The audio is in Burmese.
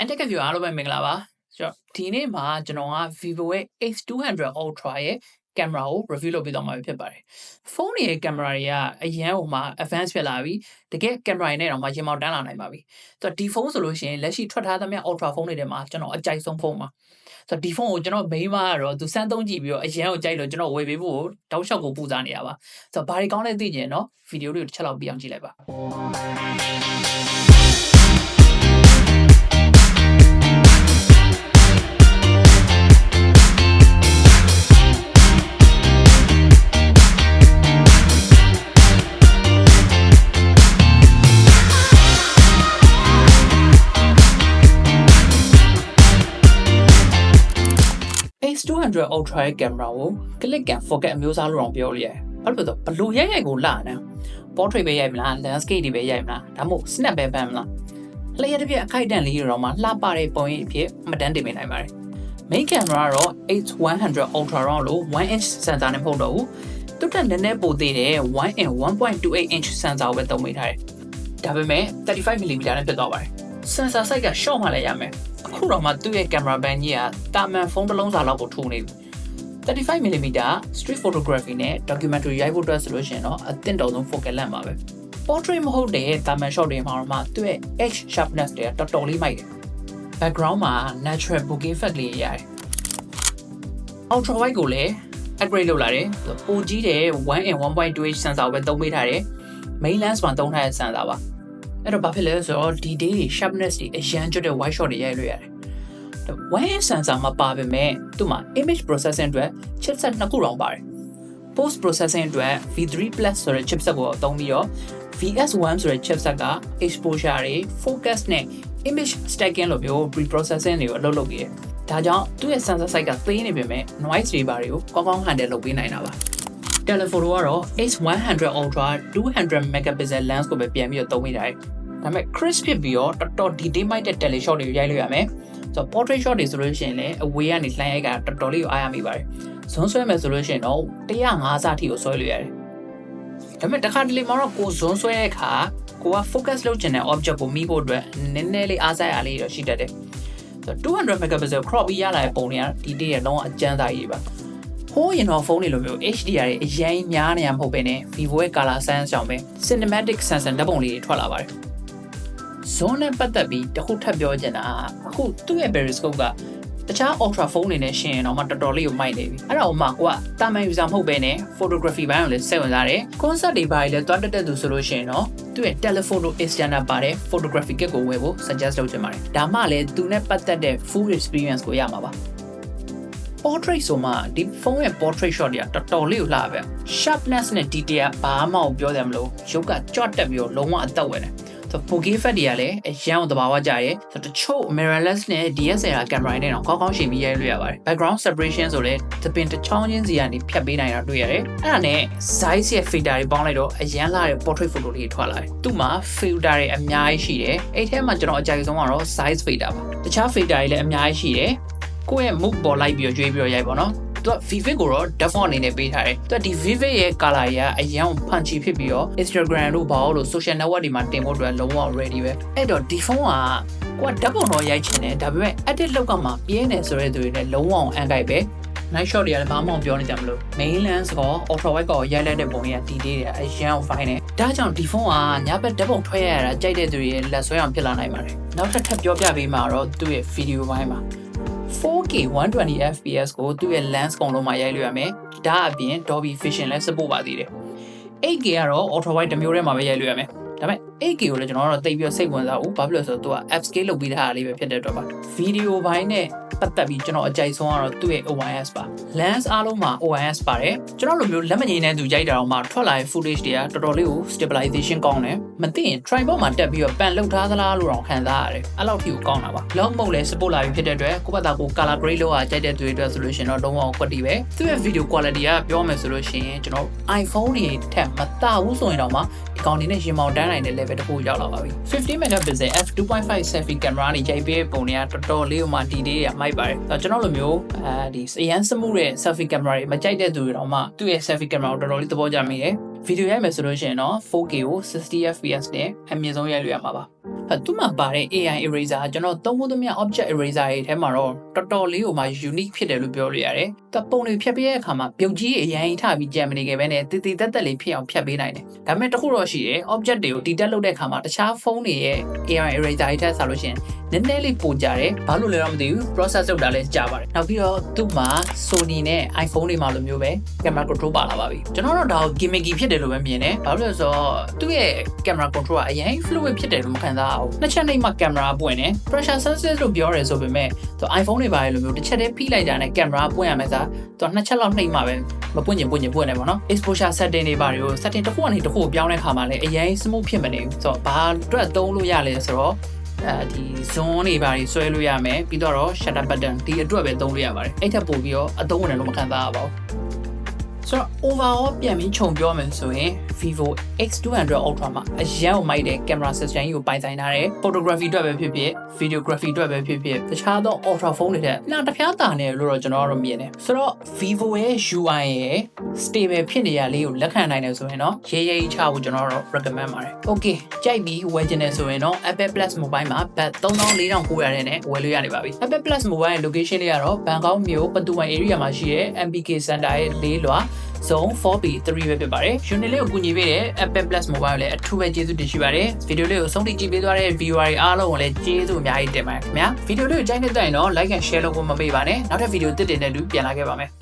Antec view အားလုံးပဲမင်္ဂလာပါဆိုတော့ဒီနေ့မှာကျွန်တော်က Vivo ရဲ့ X200 Ultra ရဲ့ကင်မရာကို review လုပ်ပေးသွားမှာဖြစ်ပါတယ်ဖုန်းရဲ့ကင်မရာတွေကအရန်ဟိုမှာ advance ဖြစ်လာပြီတကယ်ကင်မရာတွေနဲ့တော့မှရင်မောက်တန်းလာနိုင်ပါပြီဆိုတော့ဒီဖုန်းဆိုလို့ရှိရင်လက်ရှိထွက်ထားသမျှ Ultra ဖုန်းတွေထဲမှာကျွန်တော်အကြိုက်ဆုံးဖုန်းပါဆိုတော့ဒီဖုန်းကိုကျွန်တော် main မှာကတော့သူစမ်းသုံးကြည့်ပြီးတော့အရန်ကိုကြိုက်လို့ကျွန်တော်ဝယ်ပေးဖို့တောက်လျှောက်ကိုပူစားနေရပါဆိုတော့ဘာတွေကောင်းလဲသိကျင်เนาะဗီဒီယိုလေးကိုတစ်ချက်လောက်ပြအောင်ကြည့်လိုက်ပါ X200 Ultra ရဲ့ကင်မရာကို click and focus အမျိုးအစားလို့တော့ပြောလို့ရတယ်။ဘာလို့လဲဆိုတော့ဘလို့ရိုက်ရိုက်ကိုလာနေ portrait ပဲရိုက်မလား landscape တွေပဲရိုက်မလားဒါမှမဟုတ် snap ပဲပန်းမလားလျှက်တစ်ပြက်အခိုက်အတန့်လေးတော့မှလှပတဲ့ပုံရိပ်အဖြစ်မှတ်တမ်းတင်ပေးနိုင်ပါတယ်။ main camera ကတော့ X100 Ultra လို့ 1inch sensor နဲ့မဟုတ်တော့ဘူး။သူတက်နည်းနည်းပိုသေးတဲ့1 and 1.28 inch sensor ကိုပဲသုံးပေးထားတယ်။ဒါပေမဲ့ 35mm နဲ့ဖြစ်သွားပါတယ်။ sensor size က short မှလည်းရမယ်။အခုတော့မှသူ့ရဲ့ camera band ကြီးကတာမန်ဖုန်းတစ်လုံးစာလောက်ကိုထူနေပြီ 35mm street photography နဲ့ documentary ရိုက်ဖို့အတွက်ဆိုလို့ရှိရင်တော့အသင့်တော်ဆုံး focal length ပါပဲ portrait မဟုတ်တဲ့တာမန် shot တွေမှာတော့မှသူ့ရဲ့ edge sharpness တွေကတော်တော်လေးမိုက်တယ် background မှာ natural bokeh effect လေးရတယ် ultra wide ကိုလည်း upgrade လုပ်လာတယ်ပိုကြီးတဲ့1 and 1.2 sensor ကိုပဲသုံးပေးထားတယ် main lens မှာသုံးထားတဲ့ sensor ပါ အဲ့တော့ဘာဖြစ်လဲဆိုတော့ဒီ day တွေ sharpness တွေအရန်ကျွတ်တဲ့ wide shot တွေရိုက်လို့ရတယ် one sensor မှာပါပေမဲ့သူ့မှာ image processing အတွက် chipset နှစ်ခုတောင်ပါတယ် post processing အတွက် V3 Plus ဆိုတဲ့ chipset ကိုအသုံးပြီးတော့ VS1 ဆိုတဲ့ chipset က exposure တွေ focus နဲ့ image stacking လိုမျိုး pre-processing တွေကိုအလုပ်လုပ်ပြီးတယ်။ဒါကြောင့်သူ့ရဲ့ sensor size ကသေးနေပေမဲ့ noise တွေပါတွေကိုကောင်းကောင်း handle လုပ်ပေးနိုင်တာပါ။ telephoto ကတော့ H100 Ultra 200 megapixel lens ကိုပဲပြန်ပြီးတော့သုံးမိတာတယ်။ဒါပေမဲ့ crisp ဖြစ်ပြီးတော့တော်တော် detail မိုက်တဲ့ tele shot တွေကိုရိုက်လို့ရမယ်။ဆိုတော့ portrait shot တွေဆိုလို့ရှိရင်လည်းအဝေးကနေလှမ်းရိုက်ကတော်တော်လေးကိုအားရမိပါတယ်ဇွန်းဆွဲမယ်ဆိုလို့ရှိရင်တော့105စာထိကိုဆွဲလို့ရတယ်ဒါပေမဲ့တစ်ခါတလေမှာတော့ကိုဇွန်းဆွဲတဲ့အခါကိုက focus လုပ်ချင်တဲ့ object ကိုမိဖို့အတွက်နည်းနည်းလေးအားစားရလေးတော့ရှိတတ်တယ်ဆိုတော့200 megapixel crop ပြီးရလာတဲ့ပုံတွေကဒီတည်းရဲ့လုံးဝအကျန်းသားကြီးပါ ဟိုးရင်တော့ဖုန်းတွေလိုမျိုး HDR တွေအရင်များနေရမဟုတ်ပဲね Vivo ရဲ့ color science ကြောင့်ပဲ cinematic sensor ဓာတ်ပုံလေးတွေထွက်လာပါတယ်ဇွန်နဲ့ပတ်သက်ပြီးတခုထပ်ပြောချင်တာအခုသူ့ရဲ့ periscope ကတခြား ultra phone တွေနဲ့ရှင်ရင်တော့မှတော်တော်လေးကိုမိုက်နေပြီအဲ့ဒါဥမာကိုကတာမန် user မဟုတ်ဘဲနဲ့ photography ဘိုင်းကိုလည်းစိတ်ဝင်စားတယ် concept တွေဘာတွေလဲတွားတက်တဲ့သူဆိုလို့ရှိရင်တော့သူ့ရဲ့ telephoto extender ပါတဲ့ photography kit ကိုဝယ်ဖို့ suggest လုပ်ချင်ပါတယ်ဒါမှလည်းသူနဲ့ပတ်သက်တဲ့ full experience ကိုရမှာပါ portrait ဆိုမှဒီဖုန်းရဲ့ portrait shot တွေကတော်တော်လေးကိုလှပဲ sharpness နဲ့ detail ဘာမှမပြောတယ်မလို့ရုပ်ကကြွတ်တက်ပြီးတော့လုံးဝအသက်ဝင်တယ်ဆို bokeh effect တွေကလည်းအရန်ကိုသဘာဝကျရဲဆိုတချို့ mirrorless နဲ့ DSLR camera နဲ့တော့ကောင်းကောင်းရှင်းပြီးရိုက်လို့ရပါတယ် background separation ဆိုလည်းသပင်တစ်ချောင်းချင်းစီကနေဖြတ်ပေးနိုင်တာတွေ့ရတယ်အဲ့ဒါနဲ့ size ရဲ့ filter တွေပေါင်းလိုက်တော့အရန်လာတဲ့ portrait photo လေးထွက်လာတယ်သူ့မှာ filter တွေအများကြီးရှိတယ်အဲ့ထဲမှာကျွန်တော်အကြိုက်ဆုံးကတော့ size filter ပါတခြား filter တွေလည်းအများကြီးရှိတယ် ကိုယ့်ရဲ့ mood ပေါ်လိုက်ပြီးရွေးပြီးရိုက်ပါတော့သူက Vivid ကိုတော့ default အနေနဲ့ပေးထားတယ်သူကဒီ Vivid ရဲ့ color ကြီးကအရန် punchy ဖြစ်ပြီးတော့ Instagram တို့ဘာလို့ social network တွေမှာတင်ဖို့အတွက်လုံးဝ ready ပဲအဲ့တော့ဒီဖုန်းကကိုကဓာတ်ပုံတော့ရိုက်ချင်တယ်ဒါပေမဲ့ edit လောက်ကမှပြင်းနေဆိုတဲ့သူတွေနဲ့လုံးဝအောင်အန်ကိုက်ပဲ night shot တွေကလည်းဘာမှမပြောနေကြမလို့ main lens ကော ultra wide ကောရိုက်လိုက်တဲ့ပုံတွေကဒီလေးတွေအရန် fine တယ်ဒါကြောင့်ဒီဖုန်းကညဘက်ဓာတ်ပုံထွက်ရတာကြိုက်တဲ့သူတွေရဲ့လက်ဆွဲအောင်ဖြစ်လာနိုင်ပါတယ်နောက်ထပ်ထပ်ပြောပြပေးမှာတော့သူ့ရဲ့ video ဘိုင်းမှာ 4K 120 fps ကိုသူ့ရဲ့ lens ကုံလုံးမှာရိုက်လို့ရမယ်။ဒါအပြင် Dolby Vision လည်း support ပါသေးတယ်။ 8K ကတော့ ultra wide တစ်မျိုးထဲမှာပဲရိုက်လို့ရမယ်။ဒါပေမဲ့ 8K ကိုလည်းကျွန်တော်တို့သိပြီးတော့စိတ်ဝင်စားဘူး။ဘာဖြစ်လို့လဲဆိုတော့သူက app scale လုပ်ပြီးထားတာလေးပဲဖြစ်တဲ့အတွက်ပါ။ video ဘိုင်းနဲ့ ပတ်သက်ပြီးကျွန်တော်အကြိုက်ဆုံးကတော့သူ့ရဲ့ OIS ပါ lens အားလုံးမှာ OIS ပါတယ်ကျွန်တော်လိုမျိုးလက်မငြိမ်တဲ့သူရိုက်တာတော့မှထွက်လာတဲ့ footage တွေကတော်တော်လေးကို stabilization ကောင်းတယ်မသိရင် tripod မှာတက်ပြီးတော့ပန်လှုပ်ထားသလားလို့တော့ခံစားရတယ်အဲ့လောက်ထိကိုကောင်းတာပါ long mode လည်း support လာပြီးဖြစ်တဲ့အတွက်ကိုယ့်ဘက်ကကို color grade လောက်အားကြိုက်တဲ့သူတွေအတွက်ဆိုလို့ရှိရင်တော့လုံးဝကွက်တီပဲသူ့ရဲ့ video quality ကပြောမယ်ဆိုလို့ရှိရင်ကျွန်တော် iPhone တွေထက်မတာဘူးဆိုရင်တော့မှဒီ ကောင်နေနဲ့ရင်မောင်တန်းနိုင်တဲ့ level တစ်ခုရောက်လာပါပြီ50 megapixel f2.5 selfie camera နဲ့ရိုက်ပေးပုံတွေကတော်တော်လေးဟိုမှာဒီလေးတွေကမိုက်ပါတယ်ကျွန်တော်လိုမျိုးအဲဒီအရန်စမှုတဲ့ selfie camera တွေမကြိုက်တဲ့သူတွေတော့မှသူ့ရဲ့ selfie camera ကိုတော်တော်လေးသဘောကျမိတယ်ဗီဒီယိုရိုက်မယ်ဆိုလို့ရှိရင်တော့ 4K ကို 60 fps နဲ့အမြင့်ဆုံးရိုက်လို့ရမှာပါအဲသူမှပါတဲ့ AI eraser ကျွန်တော်သုံးဖို့သမျှ object eraser တွေထဲမှာတော့တော်တော်လေးကိုမှ unique ဖြစ်တယ်လို့ပြောလို့ရတယ်။သူပုံတွေဖြတ်ပေးတဲ့အခါမှာပြုတ်ကြီးအရင်ထပြီးကြံမနေခဲ့ပဲနဲ့တည်တည်တက်တက်လေးဖြစ်အောင်ဖြတ်ပေးနိုင်တယ်။ဒါပေမဲ့တစ်ခုတော့ရှိတယ် object တွေကိုတည်တက်လုပ်တဲ့အခါမှာတခြားဖုန်းတွေရဲ့ AI eraser တွေထက်ဆိုလို့ရှိရင်နည်းနည်းလေးပိုကြတယ်။ဘာလို့လဲတော့မသိဘူး process လုပ်တာလည်းကြာပါတယ်။နောက်ပြီးတော့သူ့မှာ Sony နဲ့ iPhone တွေမှာလိုမျိုးပဲ camera control ပါလာပါပြီ။ကျွန်တော်တို့ဒါကို gimmicky ဖြစ်တယ်လို့ပဲမြင်တယ်။ဘာလို့လဲဆိုတော့သူ့ရဲ့ camera control ကအရင် fluid ဖြစ်တယ်လို့မခံစားရဘူး။နှစ်ချက်နှိပ်မှ camera ပွင့်တယ် pressure sensitive လို့ပြောရဲဆိုပေမဲ့ သူ iPhone တွေပါလေလိုမျိုးတစ်ချက်တည်းဖိလိုက်တာနဲ့ camera ပွင့်ရမယ်စားသူနှစ်ချက်လောက်နှိပ်မှပဲမပွင့်ကျင်ပွင့်ကျင်ပွင့်တယ်ပေါ့နော် exposure setting တွေပါတွေကို setting တစ်ခုကနေတစ်ခုကိုပြောင်းတဲ့ခါမှာလည်းအရင် smooth ဖြစ်မနေဘူးဆိုတော့ဘာအတွက်သုံးလို့ရလဲဆိုတော့အဲဒီ zone တွေပါတွေဆွဲလို့ရမယ်ပြီးတော့ shutter button ဒီအတွက်ပဲသုံးလို့ရပါတယ်အဲ့ထက်ပိုပြီးတော့အသုံးဝင်တယ်လို့မခံစားရပါဘူး ဆိုတော့ overall ပြန်ပြီးခြုံပြောမယ်ဆိုရင် Vivo X200 Ultra မှာအရင်ကိုမိုက်တဲ့ camera system ကြီးကိုပိုင်ဆိုင်ထားတယ် photography အတွက်ပဲဖြစ်ဖြစ် videography အတွက်ပဲဖြစ်ဖြစ်တခြားသော ultra phone တွေထက်နာတစ်ပြားတာနေလို့တော့ကျွန်တော်တို့မြင်တယ်ဆိုတော့ Vivo ရဲ့ UI ရဲ့ stable ဖြစ်နေရလေးကိုလက်ခံနိုင်တယ်ဆိုရင်တော့ရေးရေးချဖို့ကျွန်တော်တို့ recommend ပါတယ် okay ကြိုက်ပြီးဝယ်ချင်တယ်ဆိုရင်တော့ Apple Plus Mobile မှာဘတ်34,900နဲ့ဝယ်လို့ရနေပါပြီ Apple Plus Mobile ရဲ့ location လေးကတော့ဘန်ကောက်မြို့ပတူဝမ် area မှာရှိတဲ့ MBK Center ရဲ့လေးလွာ zone 4B 3 ပဲဖြစ်ပါတယ်။ unit လေးကိုကူညီပေးတဲ့ Apple Plus Mobile လည်းအထူးပဲကျေးဇူးတင်ရှိပါတယ်။ဗီဒီယိုလေးကိုဆုံးဖြတ်ကြည့်ပေးသွားတဲ့ viewer တွေအားလုံးကိုလည်းကျေးဇူးအများကြီးတင်ပါတယ်ခင်ဗျာ။ဗီဒီယိုလေးကိုကြိုက်နေတဲ့တိုင်တော့ like and share လုပ်ဖို့မမေ့ပါနဲ့။နောက်ထပ်ဗီဒီယိုတစ်တင်တဲ့လူပြန်လာခဲ့ပါမယ်။